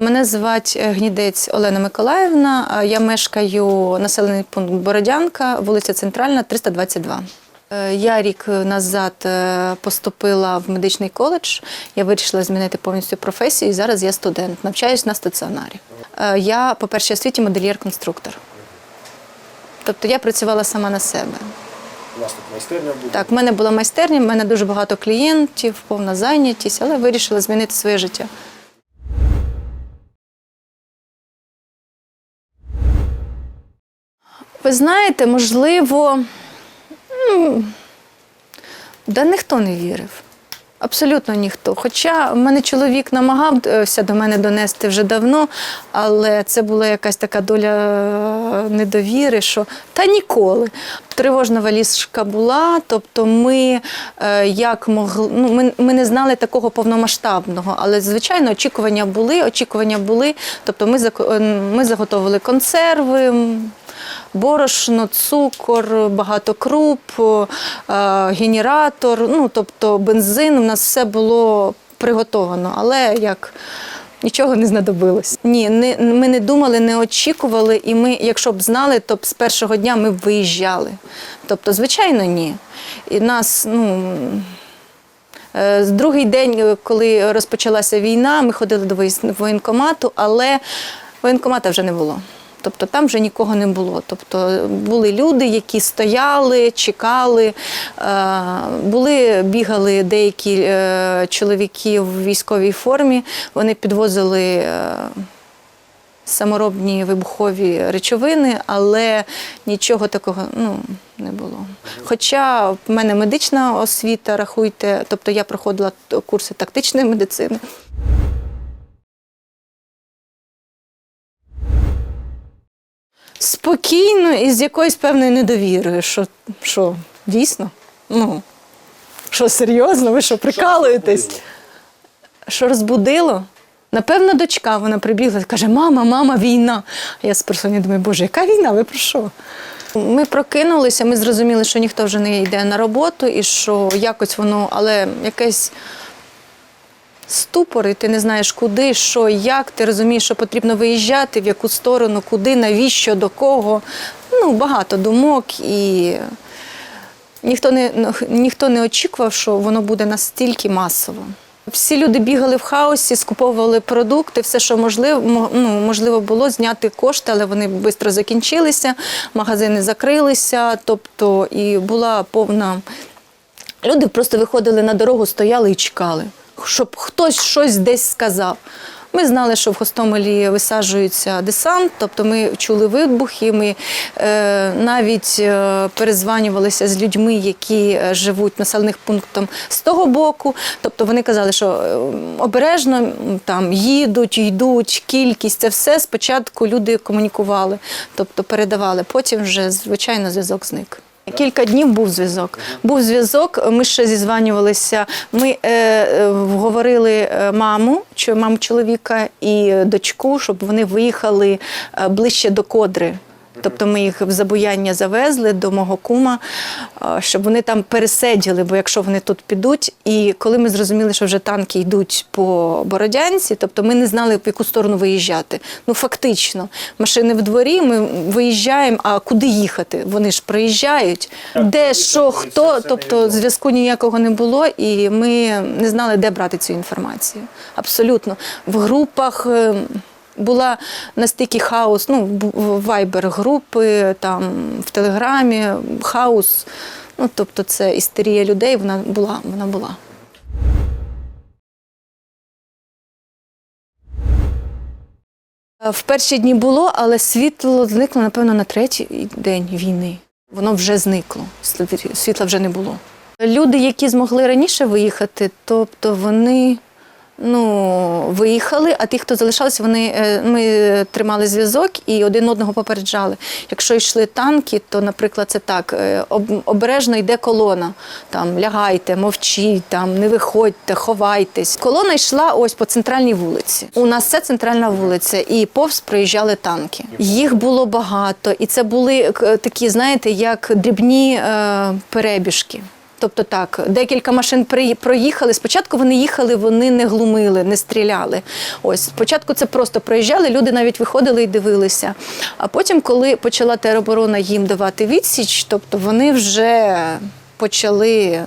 Мене звати е, Гнідець Олена Миколаївна. Я мешкаю населений пункт Бородянка, вулиця Центральна, 322. Е, Я рік назад е, поступила в медичний коледж. Я вирішила змінити повністю професію. і Зараз я студент, навчаюсь на стаціонарі. Я, по першій освіті, модельєр-конструктор. Тобто я працювала сама на себе. У нас тут майстерня буде. Так, в мене була майстерня, в мене дуже багато клієнтів, повна зайнятість, але вирішила змінити своє життя. Ви знаєте, можливо, да ніхто не вірив. Абсолютно ніхто. Хоча в мене чоловік намагався до мене донести вже давно, але це була якась така доля е, недовіри, що та ніколи. Тривожна валізка була, тобто ми е, як могли, ну, ми, ми не знали такого повномасштабного, але звичайно очікування були, очікування були. Тобто ми, е, ми заготовили консерви. Борошно, цукор, багато круп, е, генератор, ну тобто бензин. У нас все було приготовано, але як. Нічого не знадобилось. Ні, не, ми не думали, не очікували, і ми, якщо б знали, то б з першого дня ми б виїжджали. Тобто, звичайно, ні. І нас, ну. Е, Другий день, е, коли розпочалася війна, ми ходили до воєнкомату, але воєнкомата вже не було. Тобто там вже нікого не було. Тобто були люди, які стояли, чекали, е, були, бігали деякі е, чоловіки в військовій формі, вони підвозили. е, Саморобні вибухові речовини, але нічого такого ну, не було. Хоча в мене медична освіта, рахуйте, тобто я проходила курси тактичної медицини. Спокійно і з якоюсь певною недовірою, що, що дійсно? Ну, що серйозно, ви що, прикалуєтесь? Що розбудило? Напевно, дочка вона прибігла і каже: Мама, мама, війна. А я персоні думаю, Боже, яка війна? Ви про що? Ми прокинулися, ми зрозуміли, що ніхто вже не йде на роботу і що якось воно, але якесь ступор, і ти не знаєш куди, що, як, ти розумієш, що потрібно виїжджати, в яку сторону, куди, навіщо, до кого. Ну, багато думок і ніхто не, ніхто не очікував, що воно буде настільки масово. Всі люди бігали в хаосі, скуповували продукти, все, що можливо, ну, можливо було, зняти кошти, але вони швидко закінчилися, магазини закрилися, тобто і була повна. Люди просто виходили на дорогу, стояли і чекали, щоб хтось щось десь сказав. Ми знали, що в Гостомелі висаджується десант, тобто ми чули вибухи. Ми е, навіть е, перезванювалися з людьми, які е, живуть населених пунктом з того боку. Тобто вони казали, що е, обережно там їдуть, йдуть, кількість це все. Спочатку люди комунікували, тобто передавали. Потім вже звичайно зв'язок зник. Кілька днів був зв'язок. Був зв'язок. Ми ще зізванювалися. Ми е, е, вговорили е, маму, маму чоловіка і дочку, щоб вони виїхали е, ближче до кодри. Тобто ми їх в забуяння завезли до мого кума, е, щоб вони там пересиділи, бо якщо вони тут підуть. І коли ми зрозуміли, що вже танки йдуть по Бородянці, тобто ми не знали, в яку сторону виїжджати. Ну фактично, машини в дворі, ми виїжджаємо, а куди їхати? Вони ж приїжджають. Де, що, хто, тобто зв'язку ніякого не було, і ми не знали, де брати цю інформацію. Абсолютно. В групах. Була настільки хаос, ну, вайбер групи, там в Телеграмі, хаос. Ну, тобто це істерія людей, вона була, вона була. В перші дні було, але світло зникло, напевно, на третій день війни. Воно вже зникло, світла вже не було. Люди, які змогли раніше виїхати, тобто вони ну, виїхали, а ті, хто залишалися, вони, е, ми тримали зв'язок і один одного попереджали. Якщо йшли танки, то, наприклад, це так, е, обережно йде колона, там, лягайте, мовчіть, там, не виходьте, ховайтесь. Колона йшла ось по центральній вулиці. У нас це центральна вулиця, і повз проїжджали танки. Їх було багато, і це були е, такі, знаєте, як дрібні е, перебіжки. Тобто так, декілька машин проїхали. Спочатку вони їхали, вони не глумили, не стріляли. Ось спочатку це просто проїжджали, люди навіть виходили і дивилися. А потім, коли почала тероборона їм давати відсіч, тобто вони вже почали.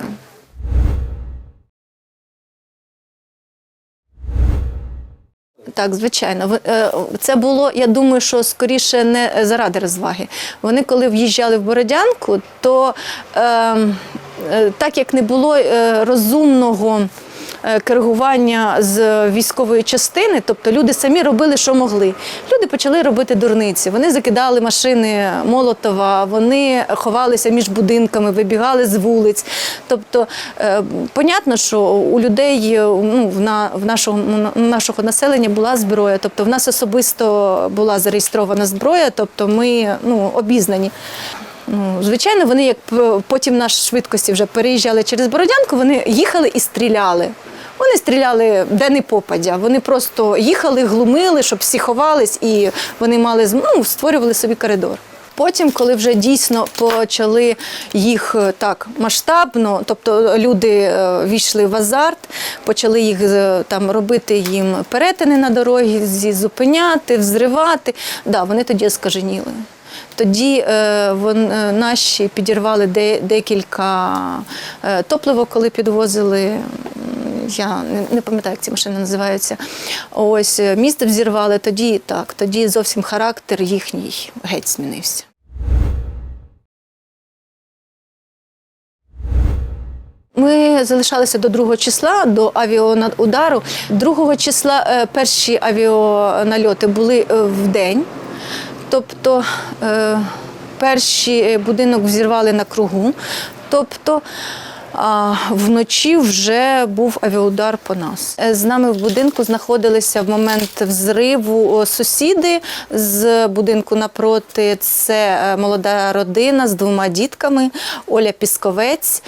Так, звичайно. Ви- е, Це було, я думаю, що скоріше не заради розваги. Вони, коли в'їжджали в Бородянку, то е, е, так як не було е, розумного е, коригування з військової частини, тобто люди самі робили, що могли. Люди почали робити дурниці. Вони закидали машини Молотова, вони ховалися між будинками, вибігали з вулиць. Тобто, е, понятно, що у людей е, ну, в, на, в нашого, нашого населення була зброя. Тобто, в нас особисто була зареєстрована зброя, тобто ми ну, обізнані. Ну, звичайно, вони як потім на швидкості вже переїжджали через Бородянку, вони їхали і стріляли. Вони стріляли де не попадя. Вони просто їхали, глумили, щоб всі ховались, і вони мали ну, створювали собі коридор. Потім, коли вже дійсно почали їх е, так масштабно, тобто люди е, війшли в азарт, почали їх е, там робити їм перетини на дорозі, зупиняти, взривати. Да, вони тоді скаженіли. Тоді е, вон, е, наші підірвали де, декілька е, топливо, коли підвозили. Я не, пам'ятаю, як ці машини називаються. Ось е, місто взірвали. Тоді так, тоді зовсім характер їхній геть змінився. Ми залишалися до другого числа, до авіаудару. Другого числа е, перші авіанальоти були е, в день. Тобто перший будинок взірвали на кругу. Тобто а вночі вже був авіаудар по нас. Е, З нами в будинку знаходилися в момент взриву сусіди з будинку напроти. Це е, молода родина з двома дітками, Оля Пісковець.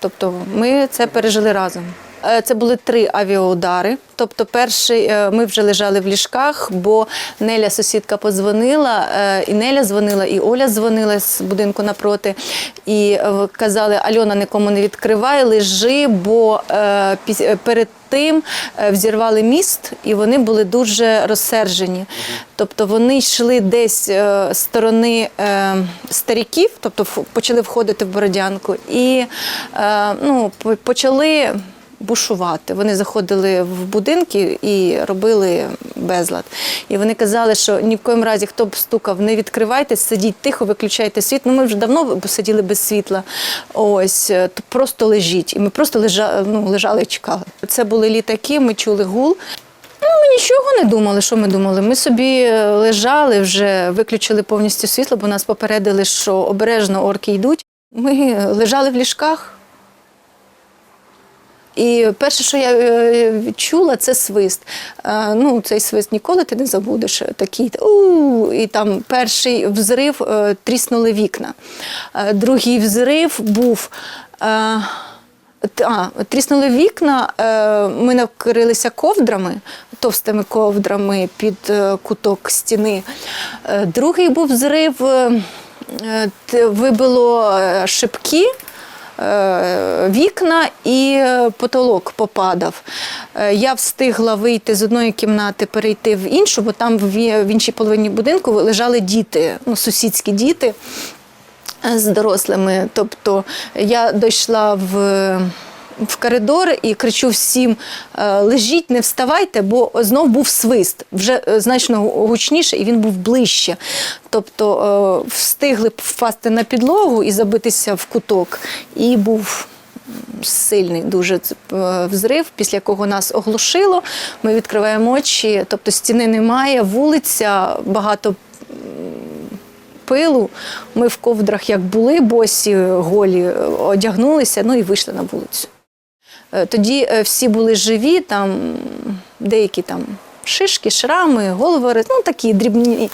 Тобто ми це пережили разом. Е, Це були три авіаудари. Тобто, перший е, ми вже лежали в ліжках, бо Неля сусідка подзвонила, е, і Неля дзвонила, і Оля дзвонила з будинку напроти. І казали: Альона, нікому не відкривай, лежи, бо перед тим взірвали міст, і вони були дуже розсержені. Тобто вони йшли десь з сторони старіків, тобто почали входити в Бородянку, і ну, почали бушувати. Вони заходили в будинки і робили безлад. І вони казали, що ні в коїм разі, хто б стукав, не відкривайте, сидіть тихо, виключайте світ. Ну, ми вже давно сиділи без світла. Ось, е, то просто лежіть. І ми просто лежа, ну, лежали і чекали. Це були літаки, ми чули гул. Ну, ми нічого не думали, що ми думали. Ми собі е, лежали, вже виключили повністю світло, бо нас попередили, що обережно орки йдуть. Ми лежали в ліжках. І перше, що я е, відчула, це свист. Е, Ну, цей свист ніколи ти не забудеш. Такий у і там перший взрив е, тріснули вікна. Е, Другий взрив був. е, А, тріснули вікна, е, ми накрилися ковдрами, товстими ковдрами під е, куток стіни. Е, Другий був взрив, е, е, т- вибило е, шибки, е, вікна і е, потолок попадав. Е, Я встигла вийти з одної кімнати, перейти в іншу, бо там в іншій половині будинку лежали діти, ну, сусідські діти з дорослими. Тобто я дійшла в, в коридор і кричу всім: е, лежіть, не вставайте, бо знов був свист, вже е, значно гучніше, і він був ближче. Тобто е, встигли впасти на підлогу і забитися в куток. І був сильний дуже взрив, після якого нас оглушило. Ми відкриваємо очі, тобто стіни немає, вулиця, багато пилу. Ми в ковдрах як були, босі голі, одягнулися, ну і вийшли на вулицю. Е, Тоді е, всі були живі, там деякі там шишки, шрами, голови, ну такі дрібні.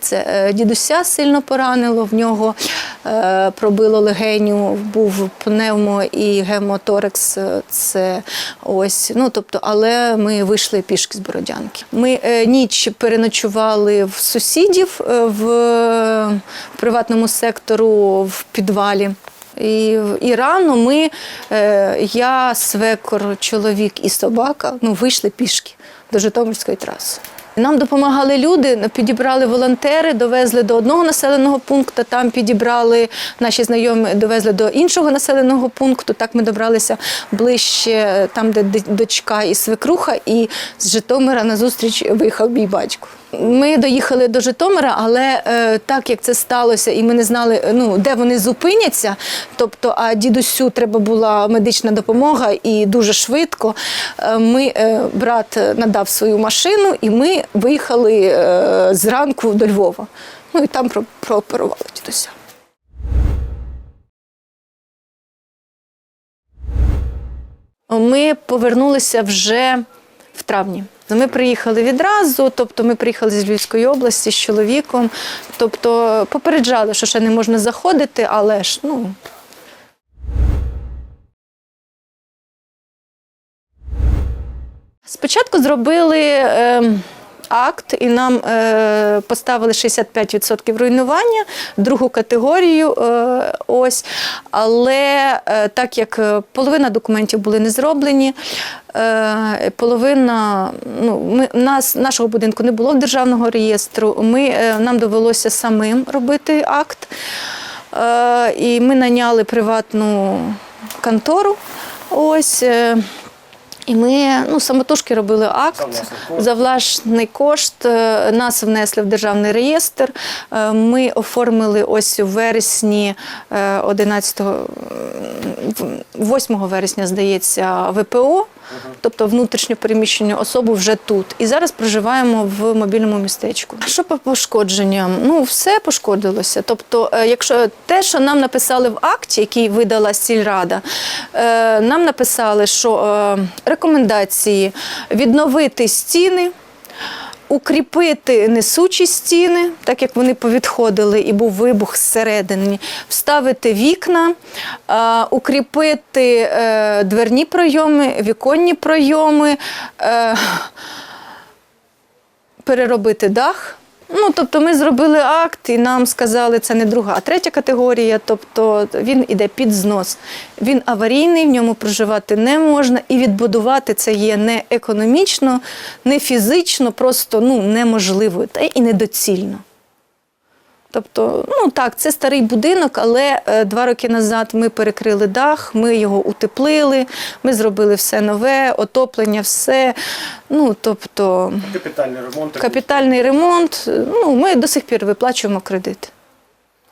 Це. Е, Дідуся сильно поранило, в нього пробило легеню, був пневмо і гемоторекс. Це ось. Ну, тобто, але ми вийшли пішки з Бородянки. Ми ніч переночували в сусідів в приватному сектору в підвалі. І, і рано ми, е, я, свекор, чоловік і собака, ну, вийшли пішки до Житомирської траси. Нам допомагали люди, підібрали волонтери, довезли до одного населеного пункту, там підібрали наші знайомі, довезли до іншого населеного пункту. Так ми добралися ближче, там, де дочка і свекруха, і з Житомира на зустріч виїхав мій батько. Ми доїхали до Житомира, але е, так як це сталося, і ми не знали, ну де вони зупиняться. Тобто, а дідусю треба була медична допомога і дуже швидко. е, Ми е, брат надав свою машину, і ми виїхали е, зранку до Львова. Ну і там про- прооперували дідуся. Ми повернулися вже в травні. Ми приїхали відразу, тобто ми приїхали з Львівської області з чоловіком. Тобто попереджали, що ще не можна заходити, але ж ну. Спочатку зробили е, акт і нам е, поставили 65% руйнування, другу категорію. Е, ось. Але е, так як е, половина документів були не зроблені, е, половина ну, ми, нас, нашого будинку не було державного реєстру, ми, е, нам довелося самим робити акт. Е, і ми наняли приватну контору. Ось. е, і ми ну, самотужки робили акт За власний кошт. е, Нас внесли в державний реєстр. Е, Ми оформили ось у вересні е, 11, 8 вересня, здається, ВПО, тобто внутрішньо переміщення особу вже тут. І зараз проживаємо в мобільному містечку. Що по пошкодженням? Ну, все пошкодилося. Тобто, е, якщо те, що нам написали в акті, який видала сільрада, е, нам написали, що е, рекомендації відновити стіни. Укріпити несучі стіни, так як вони повідходили і був вибух зсередини, вставити вікна, укріпити е, дверні пройоми, віконні пройоми, е, переробити дах. Ну, тобто ми зробили акт і нам сказали, це не друга, а третя категорія. Тобто він іде під знос. Він аварійний, в ньому проживати не можна, і відбудувати це є не економічно, не фізично, просто ну, неможливо та й недоцільно. Тобто, ну так, це старий будинок, але е, два роки назад ми перекрили дах, ми його утеплили, ми зробили все нове, отоплення, все. Ну, тобто, Капітальний ремонт. Капітальний ремонт. Ну, ми до сих пір виплачуємо кредити.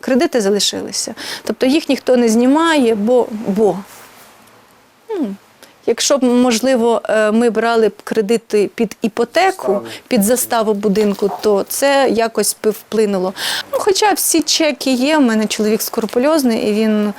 Кредити залишилися. Тобто їх ніхто не знімає, бо. бо. Ну, Якщо б, можливо, е, ми брали б кредити під іпотеку, під заставу будинку, то це якось би вплинуло. Ну, хоча всі чеки є, у мене чоловік скрупульозний, і він.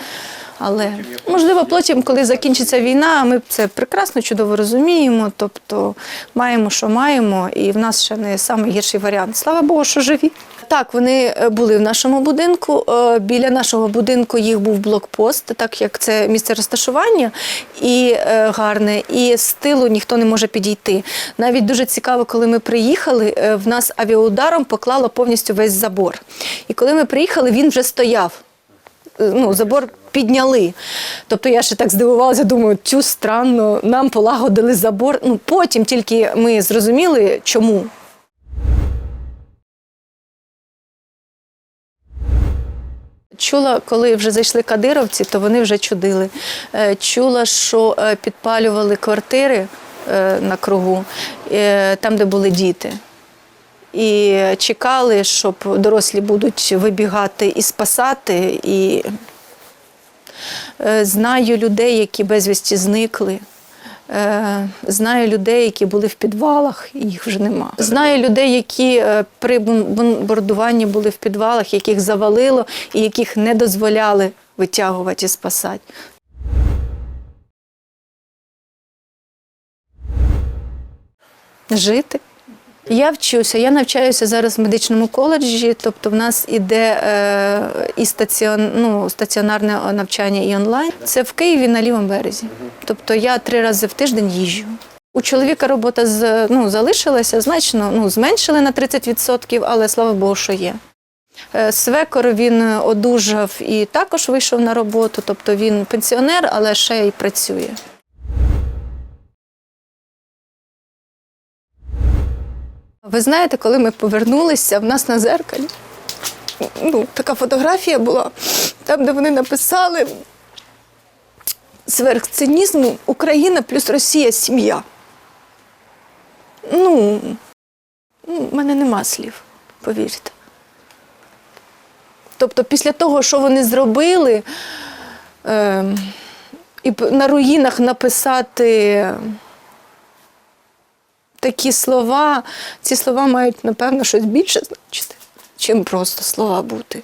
Але можливо, потім, коли закінчиться війна, ми це прекрасно, чудово розуміємо. Тобто маємо, що маємо, і в нас ще не найгірший варіант. Слава Богу, що живі. Так, вони е, були в нашому будинку. Е, Біля нашого будинку їх був блокпост, так як це місце розташування і е, гарне, і з тилу ніхто не може підійти. Навіть дуже цікаво, коли ми приїхали, в нас авіаударом поклало повністю весь забор. І коли ми приїхали, він вже стояв ну, забор підняли. Тобто я ще так здивувалася, думаю, цю странно, нам полагодили забор. Ну, потім тільки ми зрозуміли, чому. Чула, коли вже зайшли кадировці, то вони вже чудили. Е, Чула, що е, підпалювали квартири е, на кругу, е, там, де були діти. І чекали, щоб дорослі будуть вибігати і спасати. І е, знаю людей, які безвісті зникли. Е, Знаю людей, які були в підвалах, і їх вже нема. Знаю людей, які е, при бомбардуванні були в підвалах, яких завалило і яких не дозволяли витягувати і спасати. Жити. Я вчуся, я навчаюся зараз в медичному коледжі, тобто в нас іде е, і стаціон, ну, стаціонарне навчання, і онлайн. Це в Києві на лівому березі. Тобто я три рази в тиждень їжджу. У чоловіка робота з, ну, залишилася значно, ну, зменшили на 30%, але слава Богу, що є. Е, Свекор він одужав і також вийшов на роботу, тобто він пенсіонер, але ще й працює. Ви знаєте, коли ми повернулися, в нас на зеркалі ну, така фотографія була, там, де вони написали зверх цинізму Україна плюс Росія сім'я. Ну, ну, в мене нема слів, повірте. Тобто, після того, що вони зробили, е, і на руїнах написати такі слова, ці слова мають, напевно, щось більше значити, чим просто слова бути.